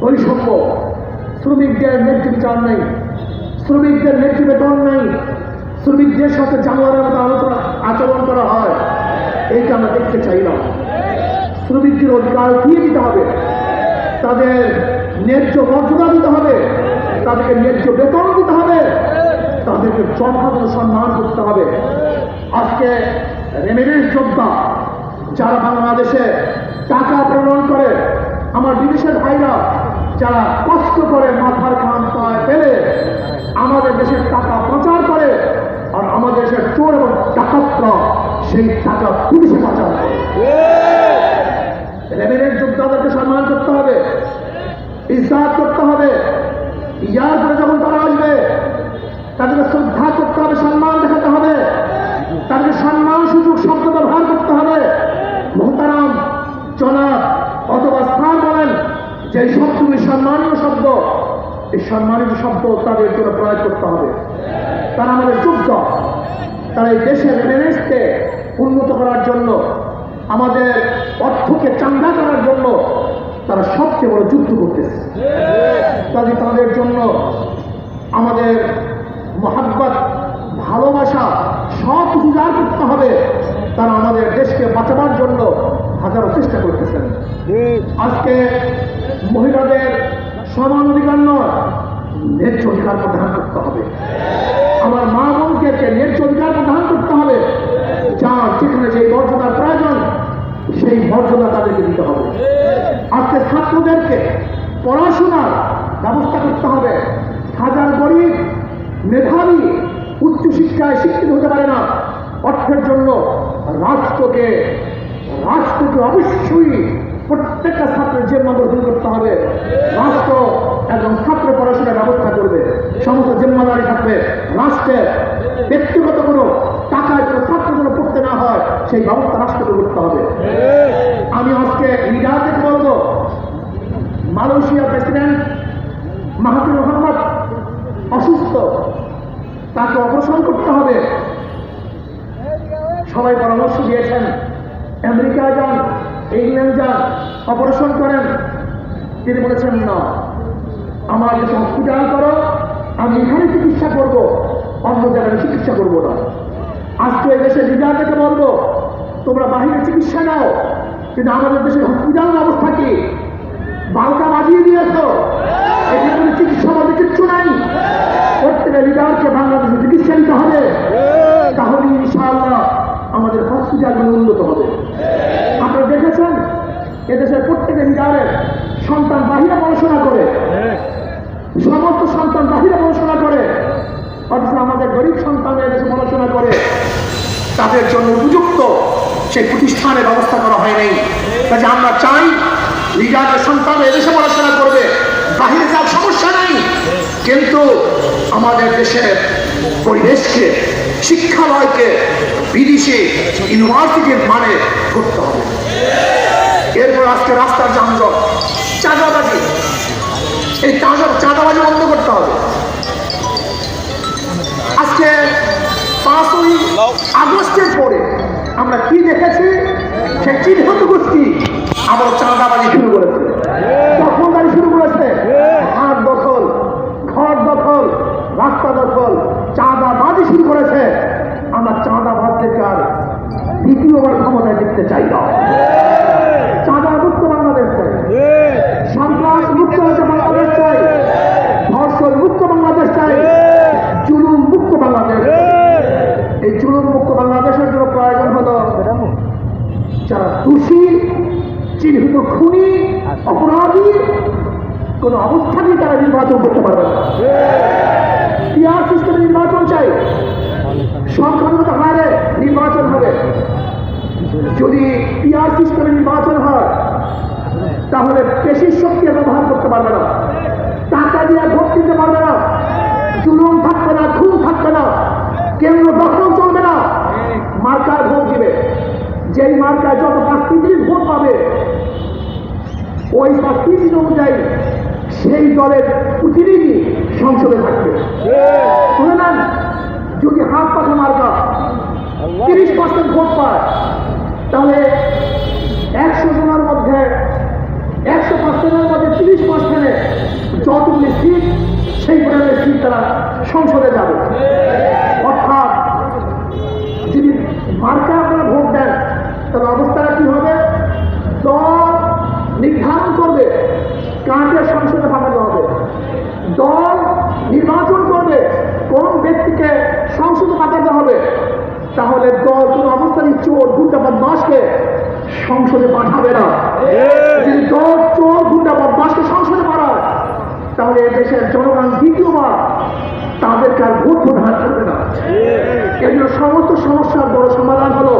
বৈষম্য। শ্রমিকদের ন্যায্য বিচার নেই। শ্রমিকদের ন্যায্য বেতন নেই। শ্রমিকদের সাথে জানোয়ারের মতো আলোচনা, আচরণ করা হয়। এইটা আমরা দেখতে চাই না। শ্রমিকদের অধিকার দিয়ে দিতে হবে। তাদের ন্যায্য মর্যাদা দিতে হবে। তাদেরকে ন্যায্য বেতন দিতে হবে। তাদেরকে যথাযথ সম্মান করতে হবে। আজকে রেমিডেন্স যোদ্ধা যারা বাংলাদেশে টাকা প্রেরণ করে, আমার বিদেশের ভাইরা যারা কষ্ট করে মাথার খান পায় ফেলে, আমাদের দেশের টাকা প্রচার করে আর আমাদের দেশের চোর এবং ডাকাতরা সেই টাকা পুলিশে পাচার করে। রেমিডেন্স যোদ্ধাদেরকে সম্মান করতে হবে ইজাত করতে হবে। ইয়ার করে যখন তারা আসবে তাদেরকে শ্রদ্ধা করতে হবে সম্মান দেখাতে হবে তাদেরকে সম্মান সুযোগ শব্দ ব্যবহার করতে হবে মোহতারাম জনাব অথবা স্থান বলেন যে এই শব্দগুলি সম্মানীয় শব্দ এই সম্মানিত শব্দ তাদের জন্য প্রয়োগ করতে হবে। তারা আমাদের যুদ্ধ, তারা এই দেশের রেনেসকে উন্নত করার জন্য, আমাদের অর্থকে চাঙ্গা করার জন্য তারা সবচেয়ে বড় যুদ্ধ করতেছে। কাজে তাদের জন্য আমাদের মহাব্বত, ভালোবাসা সব কিছু করতে হবে, তারা আমাদের দেশকে বাঁচাবার জন্য হাজারো চেষ্টা করতেছেন। আজকে মহিলাদের সমান অধিকার নয়, ন্যায্য অধিকার প্রদান করতে হবে। আমার মা বোনকে ন্যায্য অধিকার প্রদান করতে হবে। যার যেখানে যে মর্যাদার প্রয়োজন, সেই মর্যাদা তাদেরকে দিতে হবে। আজকে ছাত্রদেরকে পড়াশোনার ব্যবস্থা করতে হবে। হাজার গরিব, মেধাবী উচ্চশিক্ষায় শিক্ষিত হতে পারে না। অর্থের জন্য রাষ্ট্রকে রাষ্ট্রকে অবশ্যই প্রত্যেকটা ছাত্রের যে গ্রহণ করতে হবে। রাষ্ট্র একজন ছাত্র পড়াশোনার ব্যবস্থা করবে। সমস্ত জিম্মাদারি থাকবে। রাষ্ট্রের ব্যক্তিগত কোনো টাকায় ছাত্র যেন পড়তে না হয়, সেই ব্যবস্থা রাষ্ট্রকে করতে হবে। আমি আজকে লিডারদের বলব মালয়েশিয়ার প্রেসিডেন্ট মাহাতির মোহাম্মদ অসুস্থ। তাকে অপারেশন করতে হবে। সবাই পরামর্শ দিয়েছেন আমেরিকা যান, ইংল্যান্ড যান। অপারেশন করেন। তিনি বলেছেন, না, আমার হসপিটাল করো, আমি এখানে চিকিৎসা করব, অন্য জায়গায় চিকিৎসা করব না। আজকে দেশের লিডারদেরকে বলব, তোমরা বাহিরে চিকিৎসা নাও, কিন্তু আমাদের দেশের হসপিটাল অবস্থা কি? বালকা বাজিয়ে দিয়েছ। এখানে কোনো চিকিৎসা বলতে কিচ্ছু নাই। প্রত্যেকের লিডারকে বাংলাদেশে চিকিৎসা নিতে হবে। তাহলে ইনশাআল্লাহ আমাদের হসপিটালগুলো উন্নত হবে। এদেশের প্রত্যেকের লিডারের সন্তান বাহিরে পড়াশোনা করে। সমস্ত সন্তান বাহিরে পড়াশোনা করে। অথচ আমাদের গরিব সন্তান এদেশে পড়াশোনা করে। তাদের জন্য উপযুক্ত সেই প্রতিষ্ঠানের ব্যবস্থা করা হয় নাই। কাজে আমরা চাই লিডারের সন্তান এদেশে পড়াশোনা করবে। বাহিরে যাওয়ার সমস্যা নেই। কিন্তু আমাদের দেশের পরিবেশকে, শিক্ষালয়কে, বিদেশি, ইউনিভার্সিটির মানে করতে হবে। এরপর আজকে রাস্তার যানজট, চাঁদাবাজি। এই চাঁদা চাঁদাবাজি বন্ধ করতে হবে। আজকে পাঁচই আগস্টের পরে আমরা কি দেখেছি? সে চিহ্নিত গোষ্ঠী আবার চাঁদাবাজি শুরু করেছে। গাড়ি শুরু করেছে। হাট দখল, ঘর দখল, রাস্তা দখল, চাঁদাবাজি শুরু করেছে। আমরা চাঁদাবাজ থেকে আর দ্বিতীয়বার ক্ষমতায় দেখতে চাই না চাঁদা মুক্ত বাংলাদেশ চাই সন্ত্রাস মুক্ত হতে বাংলাদেশ চাই ধর্ষণ মুক্ত বাংলাদেশ চাই জুলুম মুক্ত বাংলাদেশ এই জুলুম মুক্ত বাংলাদেশের জন্য প্রয়োজন হলো যারা দোষী চিহ্নিত খুনি অপরাধী কোন অবস্থাতেই তারা নির্বাচন করতে পারবে না। পিয়ার সিস্টেমে নির্বাচন চাই। সংখ্যাগত হারে নির্বাচন হবে। যদি পিয়ার সিস্টেমে নির্বাচন হয় তাহলে পেশির শক্তি ব্যবহার করতে পারবে না। টাকা দিয়ে ভোট দিতে পারবে না। জুলুম থাকবে না খুন থাকবে না। কেন্দ্র দখল চলবে না। মার্কার ভোট দিবে। যেই মার্কায় যত পার্সেন্টেজ ভোট পাবে। ওই পার্সেন্টেজ অনুযায়ী সেই দলের প্রতিনিধি সংসদে থাকবে। শুনে নেন যদি হাত পাখা মার্কা তিরিশ পার্সেন্ট ভোট পায় তাহলে একশো জনের মধ্যে একশো পার্সেন্টের মধ্যে তিরিশ পার্সেন্টে যতগুলি সিট তাহলে দল কোনো অবস্থায় চোর গুন্ডা বদমাসকে সংসদে পাঠাবে না। যদি দল চোর গুন্ডা বদমাসকে সংসদে পাঠায় তাহলে দেশের জনগণ দ্বিতীয়বার তাদেরকে আর ভোট প্রদান করবে না। এই সমস্ত সমস্যার বড় সমাধান হলো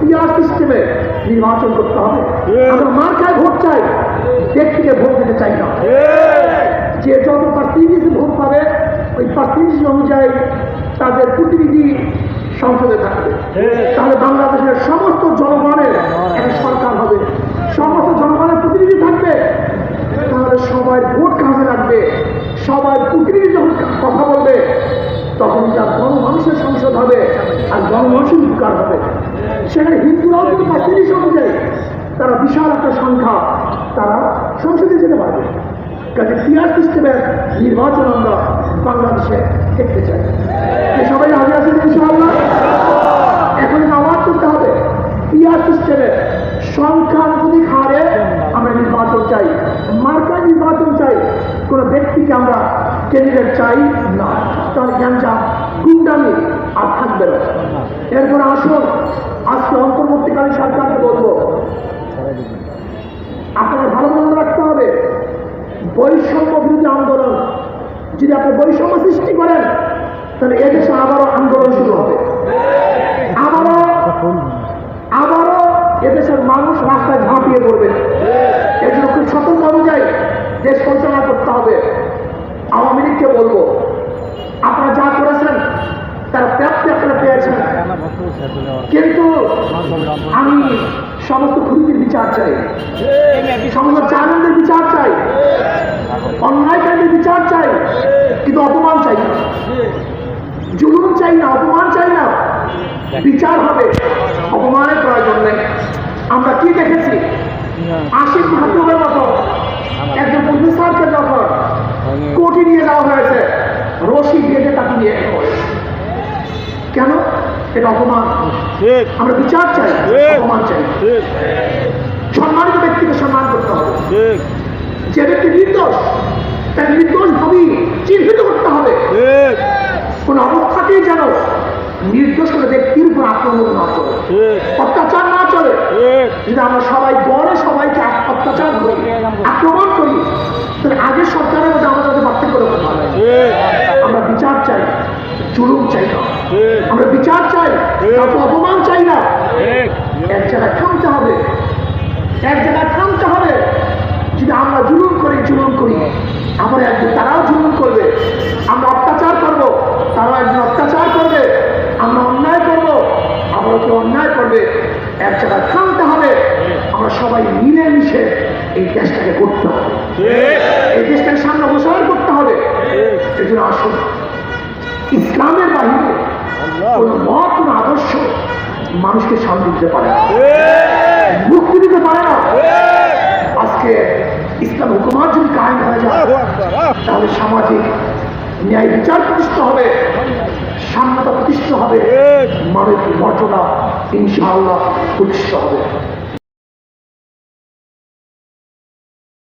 পিয়ার সিস্টেমে নির্বাচন করতে হবে। আমরা মার্কায় ভোট চাই ব্যক্তিকে ভোট দিতে চাই না। যে যত পার্সেন্টেজ ভোট পাবে ওই পার্সেন্টেজ অনুযায়ী তাদের প্রতিনিধি সংসদে থাকবে। তাহলে বাংলাদেশের সমস্ত জনগণের একটা সরকার হবে। সমস্ত জনগণের প্রতিনিধি থাকবে। তাহলে সবাই ভোট কাজে লাগবে। সবাই প্রতিনিধি যখন কথা বলবে তখন তার গণমানুষের সংসদ হবে আর গণমানুষের উপকার হবে। সেখানে হিন্দুরাও কিন্তু পার্সেন্টেজ অনুযায়ী তারা বিশাল একটা সংখ্যা তারা সংসদে যেতে পারবে। কাজে পিয়ার সিস্টেমের নির্বাচন আমরা বাংলাদেশে দেখতে চাই তো সবাই রাজি আছেন ইনশাআল্লাহ এখন আওয়াজ করতে হবে পিয়ার সিস্টেমে সংখ্যানুপাতিক হারে আমরা নির্বাচন চাই মার্কা নির্বাচন চাই, কোনো ব্যক্তিকে আমরা ক্যান্ডিডেট চাই না। তাহলে গ্যাঞ্জাম গুন্ডামি আর থাকবে না। এরপর আসুন, আজকে অন্তর্বর্তীকালীন সরকারকে বলব, আপনাকে ভালো মনে রাখতে হবে, বৈষম্য বিরোধী আন্দোলন, যদি আপনি বৈষম্য সৃষ্টি করেন, তাহলে এদেশে আবারও আন্দোলন শুরু হবে আবারও আবারও এদেশের মানুষ রাস্তায় ঝাঁপিয়ে পড়বে। জন্য খুব সতর্ক অনুযায়ী দেশ পরিচালনা করতে হবে। আওয়ামী লীগকে বলব, আপনারা যা করেছেন, তারা প্রাপ্তি আপনারা পেয়েছেন। কিন্তু আমি সমস্ত খুনিদের বিচার চাই। সমস্ত জানেনদের বিচার চাই। অন্যায়কারীদের বিচার চাই। কিন্তু অপমান চাই না। জুলুম চাই না, অপমান চাই না। বিচার হবে। অপমানের প্রয়োজন। আমরা কি দেখেছি? আশিক মাহবুবের মতো একজন প্রফেসরকে যখন কোর্টে নিয়ে যাওয়া হয়েছে রশি বেঁধে তাকে নিয়ে কেন? এটা অপমান। আমরা বিচার চাই। অপমান চাই। সম্মানিত ব্যক্তিকে সম্মান করতে হবে। যে ব্যক্তি নির্দোষ তার নির্দোষ ভাবি চিহ্নিত করতে হবে। কোন অবস্থাতেই যেন নির্দোষ ব্যক্তির উপর আক্রমণ না ঠিক। অত্যাচার আমরা সবাই গড়ে সবাইকে অত্যাচার করি আক্রমণ করি, তাহলে আগের সরকারের মধ্যে মধ্যে পার্থক্য রকম হবে আমরা বিচার চাই, জুলুম চাই না। আমরা বিচার চাই অপমান চাই না। এক জায়গায় থামতে হবে, এক জায়গায় থামতে হবে। যদি আমরা জুলুম করি জুলুম করি আমরা একদিন তারাও জুলুম করবে। আমরা অত্যাচার করব, তারাও একদিন অত্যাচার করবে। আমরা অন্যায় করব আমরা অন্যায় করবে। এক জায়গায় হবে আমরা সবাই মিলেমিশে এই দেশটাকে করতে হবে। এই দেশটাকে সামনে অবসর করতে হবে। এই জন্য আসুন ইসলামের বাহিরে কোনো মত কোনো আদর্শ মানুষকে শান্তি দিতে পারে না। মুক্তি দিতে পারে না। আজকে ইসলাম হুকুমাত যদি কায়েম হয়ে যায় তাহলে সামাজিক ন্যায় বিচার প্রতিষ্ঠা হবে সাম্যতা প্রতিষ্ঠা হবে মানবিক মর্যাদা ইনশাআল্লাহ প্রতিষ্ঠা হবে।